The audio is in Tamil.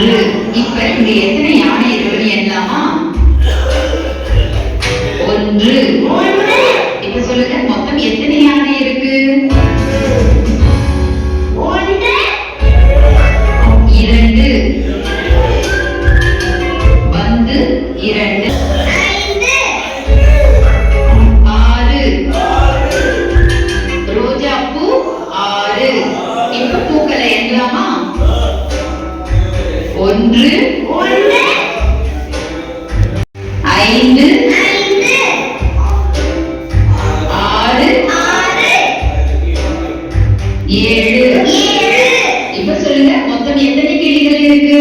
ஒன்று இப்ப இங்க எத்தனை யானை இருக்கிறது என்னமா ஒன்று. இப்ப சொல்லுங்க மொத்தம் எத்தனை யானை இருக்கு? இரண்டு. வந்து இரண்டு. ஆறு. ரோஜா ஆறு. இப்ப பூக்களை என்னலாமா ஒன்று ஐந்து ஆறு ஏழு. இப்ப சொல்லுங்க மொத்தம் எத்தனை கிளிகள் இருக்கு?